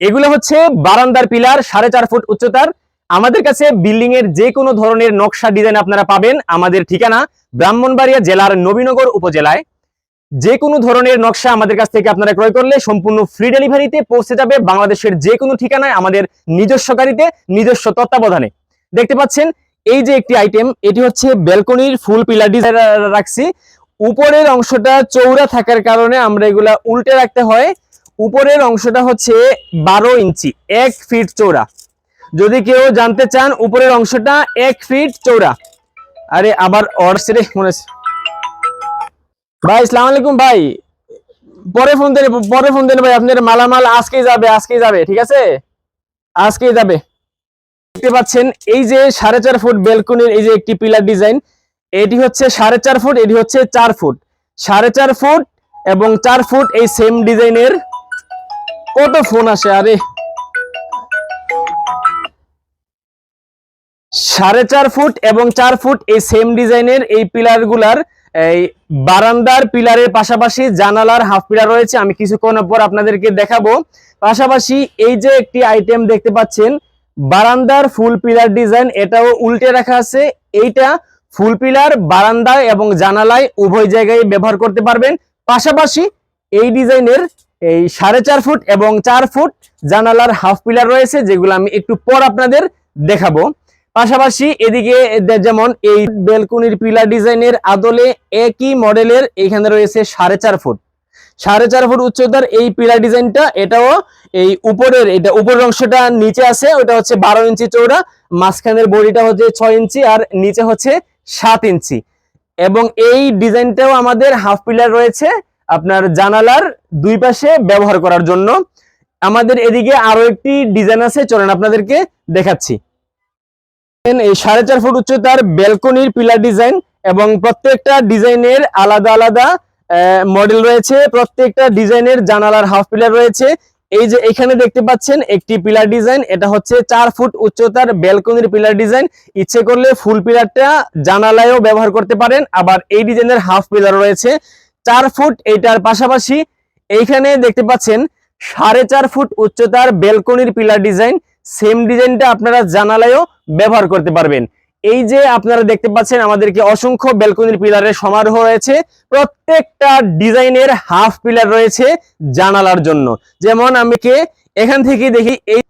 এগুলো হচ্ছে বারান্দার পিলার, সাড়ে চার ফুট উচ্চতার। আমাদের কাছে বিল্ডিং এর যে কোনো ধরনের নকশা ডিজাইন আপনারা পাবেন আমাদের ঠিকানা ব্রাহ্মণবাড়িয়া জেলার নবীনগর উপজেলায়। যে কোনো ধরনের নকশা আমাদের কাছ থেকে আপনারা ক্রয় করলে সম্পূর্ণ ফ্রি ডেলিভারিতে পৌঁছে যাবে বাংলাদেশের যে কোনো ঠিকানায় আমাদের নিজস্ব গাড়িতে নিজস্ব তত্ত্বাবধানে। দেখতে পাচ্ছেন, এই যে একটি আইটেম এটি হচ্ছে ব্যালকনির ফুল পিলার ডিজাইন রাখছি। উপরের অংশটা চৌড়া থাকার কারণে আমরা এগুলা উল্টে রাখতে হয়। উপরের অংশটা হচ্ছে বারো ইঞ্চি, এক ফিট চৌড়া যদি কেউ জানতে চান উপরের অংশটা এক ফিট চৌড়া আরে আবার অর্ডার রে, মনে। ভাই সালাম আলাইকুম ভাই। পরে ফোন দেন পরে ফোন দেন ভাই আপনার মালামাল আজকেই যাবে আজকেই যাবে, ঠিক আছে? আজকেই যাবে। দেখতে পাচ্ছেন, এই যে সাড়ে চার ফুট বেলকনির এই যে একটি পিলার ডিজাইন, এটি হচ্ছে সাড়ে চার ফুট, এটি হচ্ছে চার ফুট। সাড়ে চার ফুট এবং চার ফুট এই সেম ডিজাইনের কত ফোন আসে, আরে? সাড়ে চার ফুট এবং চার ফুট এই সেম ডিজাইনের এই পিলারগুলার এই বারান্দার পিলারের পাশাপাশি জানালার হাফ পিলার রয়েছে। আমি কিছুক্ষণ পর আপনাদেরকে দেখাবো। পাশাপাশি এই যে একটি আইটেম দেখতে পাচ্ছেন, বারান্দার ফুল পিলার ডিজাইন এটাও উল্টে রাখা আছে। এইটা ফুল পিলার বারান্দায় এবং জানালায় উভয় জায়গায় ব্যবহার করতে পারবেন। পাশাপাশি এই ডিজাইনের এই সাড়ে চার ফুট এবং চার ফুট জানালার হাফ পিলার রয়েছে, যেগুলো আমি একটু পর আপনাদের দেখাবো। পাশাপাশি এদিকে যেমন এই বেলকনির পিলার ডিজাইনের আদলে একই মডেলের এখানে রয়েছে সাড়ে চার ফুট। সাড়ে চার ফুট উচ্চতার এই পিলার ডিজাইনটা, এটাও এই উপরের, এটা উপরের অংশটা নিচে আছে, ওটা হচ্ছে বারো ইঞ্চি চৌড়া মাঝখানের বডিটা হচ্ছে ছয় ইঞ্চি আর নিচে হচ্ছে সাত ইঞ্চি। এবং এই ডিজাইনটাও আমাদের হাফ পিলার রয়েছে আপনার জানালার দুই পাশে ব্যবহার করার জন্য। আমাদের এদিকে আরও একটি ডিজাইন আছে, চলেন আপনাদেরকে দেখাচ্ছি। এই সাড়ে চার ফুট উচ্চতার বেলকনির পিলার ডিজাইন এবং প্রত্যেকটা ডিজাইনের আলাদা আলাদা মডেল রয়েছে, প্রত্যেকটা ডিজাইনের জানালার হাফ পিলার রয়েছে। এই যে এখানে দেখতে পাচ্ছেন একটি পিলার ডিজাইন, এটা হচ্ছে চার ফুট উচ্চতার বেলকনির পিলার ডিজাইন। ইচ্ছে করলে ফুল পিলারটা জানালায়ও ব্যবহার করতে পারেন, আবার এই ডিজাইনের হাফ পিলার রয়েছে। চার ফুট এইটার পাশাপাশি এইখানে দেখতে পাচ্ছেন সাড়ে চার ফুট উচ্চতার বেলকনির পিলার ডিজাইন। সেম ডিজাইনটা আপনারা জানালায়ও ব্যবহার করতে পারবেন। এই যে আপনারা দেখতে পাচ্ছেন আমাদেরকে অসংখ্য বেলকনির পিলারের সমারোহ রয়েছে। প্রত্যেকটা ডিজাইনের হাফ পিলার রয়েছে জানালার জন্য। যেমন আমি কে এখান থেকে দেখি এই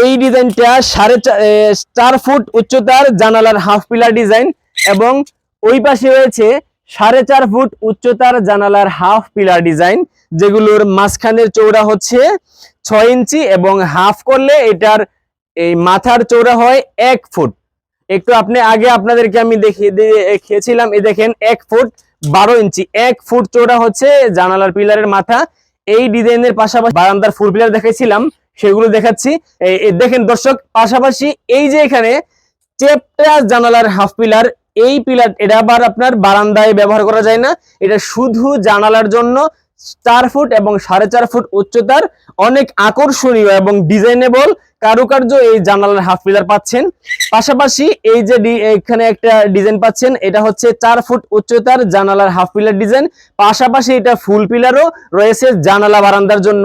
এই ডিজাইনটা সাড়ে চার ফুট উচ্চতার জানালার হাফ পিলার ডিজাইন এবং ওই পাশে রয়েছে সাড়ে চার ফুট উচ্চতার জানালার হাফ পিলার ডিজাইন, যেগুলোর মাঝখানের চৌড়া হচ্ছে ছয় ইঞ্চি এবং হাফ করলে এটার এই মাথার চৌড়া হয় এক ফুট। একটু আপনি আগে আপনাদেরকে আমি দেখিয়ে দেখিয়েছিলাম, এই দেখেন এক ফুট বারো ইঞ্চি, এক ফুট চৌড়া হচ্ছে জানালার পিলারের মাথা। এই ডিজাইনের পাশাপাশি বারান্দার ফুল পিলার দেখাইছিলাম, সেগুলো দেখাচ্ছি। দেখেন দর্শক, পাশাপাশি এই যে এখানে চেপটা জানালার হাফ পিলার এই পিলার, এটা আবার আপনার বারান্দায় ব্যবহার করা যায় না। এটা শুধু জানালার জন্য চার ফুট এবং সাড়ে চার ফুট উচ্চতার অনেক আকর্ষণীয় এবং ডিজাইনেবল কারুকার্য এই জানালার হাফ পিলার পাচ্ছেন। পাশাপাশি এই যে এখানে একটা ডিজাইন পাচ্ছেন, এটা হচ্ছে চার ফুট উচ্চতার জানালার হাফ পিলার ডিজাইন। পাশাপাশি এটা ফুল পিলারও রয়েছে জানালা বারান্দার জন্য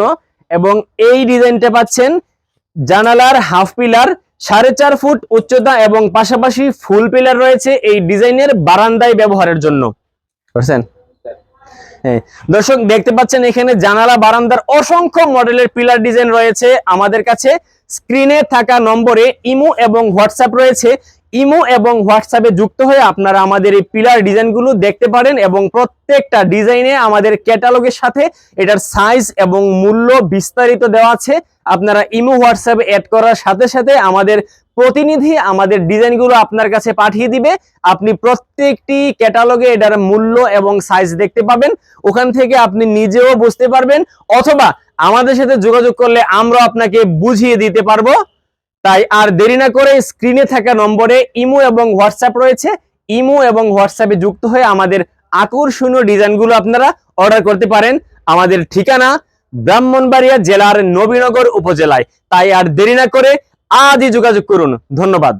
এবং এই ডিজাইনটা পাচ্ছেন জানালার হাফ পিলার সাড়ে চার ফুট উচ্চতা এবং পাশাপাশি ফুল পিলার রয়েছে এই ডিজাইনের বারান্দায় ব্যবহারের জন্য। বুঝছেন? দর্শক, দেখতে পাচ্ছেন এখানে জানালা, বারান্দার অসংখ্য মডেলের পিলার ডিজাইন রয়েছে। আমাদের কাছে স্ক্রিনে থাকা নম্বরে ইমো এবং হোয়াটসঅ্যাপ রয়েছে। ইমো এবং হোয়াটসঅ্যাপে যুক্ত হয়ে আপনারা আমাদের এই পিলার ডিজাইনগুলো দেখতে পারেন এবং প্রত্যেকটা ডিজাইনে আমাদের ক্যাটালগের সাথে এটার সাইজ এবং মূল্য বিস্তারিত দেওয়া আছে। আপনারা ইমো, হোয়াটসঅ্যাপে অ্যাড করার সাথে সাথে আমাদের প্রতিনিধি আমাদের ডিজাইনগুলো আপনার কাছে পাঠিয়ে দিবে। আপনি প্রত্যেকটি ক্যাটালগে এটার মূল্য এবং সাইজ দেখতে পাবেন। ওখান থেকে আপনি নিজেও বুঝতে পারবেন। অথবা আমাদের সাথে যোগাযোগ করলে আমরা আপনাকে বুঝিয়ে দিতে পারব। তাই আর দেরি না করে স্ক্রিনে থাকা নম্বরে ইমো এবং হোয়াটসঅ্যাপ রয়েছে। ইমো এবং হোয়াটসঅ্যাপে যুক্ত হয়ে আমাদের আকর্ষণীয় ডিজাইনগুলো আপনারা অর্ডার করতে পারেন। আমাদের ঠিকানা ব্রাহ্মণবাড়িয়া জেলার নবীনগর উপজেলায়। তাই আর দেরি না করে আজই যোগাযোগ করুন। ধন্যবাদ।